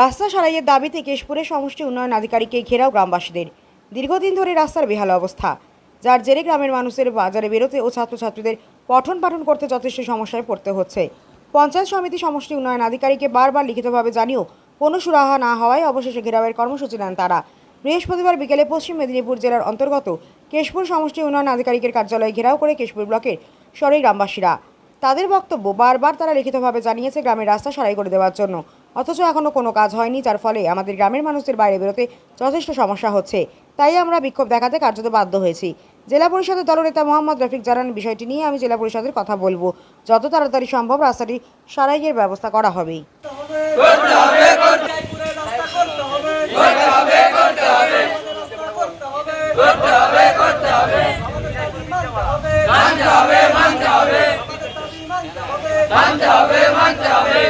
রাস্তা সারাইয়ের দাবিতে কেশপুরের সমষ্টি উন্নয়ন আধিকারিককে ঘেরাও গ্রামবাসীদের। দীর্ঘদিন ধরে রাস্তার বেহাল অবস্থা, যার জেরে গ্রামের মানুষের বাজারে বেরোতে ও ছাত্রছাত্রীদের পঠন পাঠন করতে যথেষ্ট সমস্যায় পড়তে হচ্ছে। পঞ্চায়েত সমিতি সমষ্টি উন্নয়ন আধিকারিককে বারবার লিখিতভাবে জানিয়েও কোনো সুরাহা না হওয়ায় অবশেষে ঘেরাওয়ের কর্মসূচি নেন তারা। বৃহস্পতিবার বিকেলে পশ্চিম মেদিনীপুর জেলার অন্তর্গত কেশপুর সমষ্টি উন্নয়ন আধিকারিকের কার্যালয়ে ঘেরাও করে কেশপুর ব্লকের শহরের গ্রামবাসীরা। তাদের বক্তব্য বারবার তারা লিখিতভাবে জানিয়েছে গ্রামের রাস্তা সারাই করে দেওয়ার জন্য। অথচ এখনও কোনো কাজ হয়নি, যার ফলে আমাদের গ্রামের মানুষদের বাইরে বেরোতে যথেষ্ট সমস্যা হচ্ছে। তাই আমরা বিক্ষোভ দেখাতে কার্যত বাধ্য হয়েছি। জেলা পরিষদের দলনেতা মোহাম্মদ রফিক জানান, বিষয়টি নিয়ে আমি জেলা পরিষদের কথা বলব। যত তাড়াতাড়ি সম্ভব রাস্তাটি সারাইয়ের ব্যবস্থা করা হবে। মানতে হবে মানতে হবে।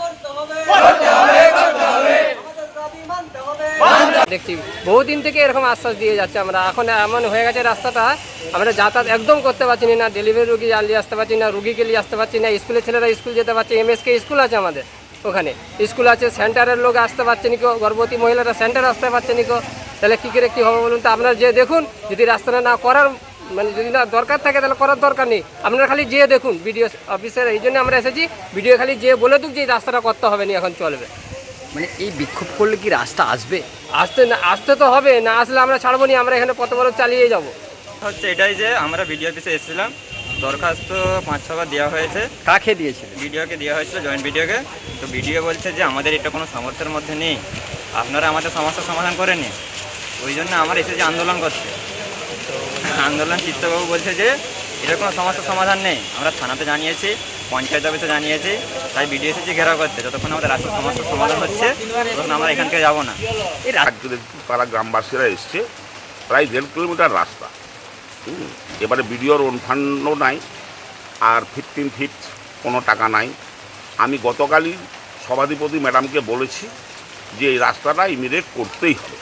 করতে হবে করতে হবে করতে হবে আমাদের দাবি মানতে হবে দেখছি। বহুদিন থেকে এরকম আশ্বাস দিয়ে যাচ্ছে আমরা। এখন এমন হয়ে গেছে রাস্তাটা, আমরা যাতায়াত একদম করতে পারছি না ডেলিভারি রুগী নিয়ে আসতে পারছি না, রুগীকে নিয়ে আসতে পারছি না, স্কুলের ছেলেরা স্কুল যেতে পারছে এমএসকে স্কুল আছে আমাদের ওখানে। স্কুল আছে, সেন্টারের লোক আসতে পারছে নিকো গর্ভবতী মহিলারা সেন্টার আসতে পারছে নিকো তাহলে কী করে কী হবে বলুন তো? আপনারা যে দেখুন, যদি রাস্তাটা না করার মানে যদি না দরকার থাকে তাহলে করার দরকার নেই। আপনারা খালি যেয়ে দেখুন বিডিও অফিসের এই জন্য আমরা এসেছি। ভিডিও খালি যেয়ে বলে দুক যে রাস্তাটা করতে হবে না, এখন চলবে। মানে এই বিক্ষোভ করলে কি রাস্তা আসবে? আসতে না আসতে তো হবে না আসলে আমরা ছাড়বো নি আমরা এখানে কত বড় চালিয়ে যাব। হচ্ছে এটাই যে আমরা ভিডিও অফিসে এসেছিলাম দরখাস্ত পাঁচ ছবার দেওয়া হয়েছে। কাকে দিয়েছিল? ভিডিওকে দেওয়া হয়েছিল জয়েন্ট ভিডিওকে তো ভিডিও বলছে যে আমাদের এটা কোনো সামর্থ্যের মধ্যে নেই। আপনারা আমাদের সমস্যার সমাধান করে নিন। ওই জন্য আমার এসেছে আন্দোলন করতে। তো আন্দোলন চিত্তবাবু বলছে যে এটার কোনো সমস্যার সমাধান নেই। আমরা থানাতে জানিয়েছি পঞ্চায়েত অফিসে জানিয়েছি, তাই ভিডিও এসেছি ঘেরাও করতে। যতক্ষণ আমাদের রাস্তার সমস্যার সমাধান হচ্ছে, ততক্ষণ আমরা এখান থেকে যাব না। এই পাড়া গ্রামবাসীরা এসছে, প্রায় দেড় কিলোমিটার রাস্তা। এবারে বিডিওর অনুফান্ডও নাই, আর ফিফটিন ফিট কোনো টাকা নাই। আমি গতকালই সভাধিপতি ম্যাডামকে বলেছি যে এই রাস্তাটা ইমিডিয়েট করতেই হবে।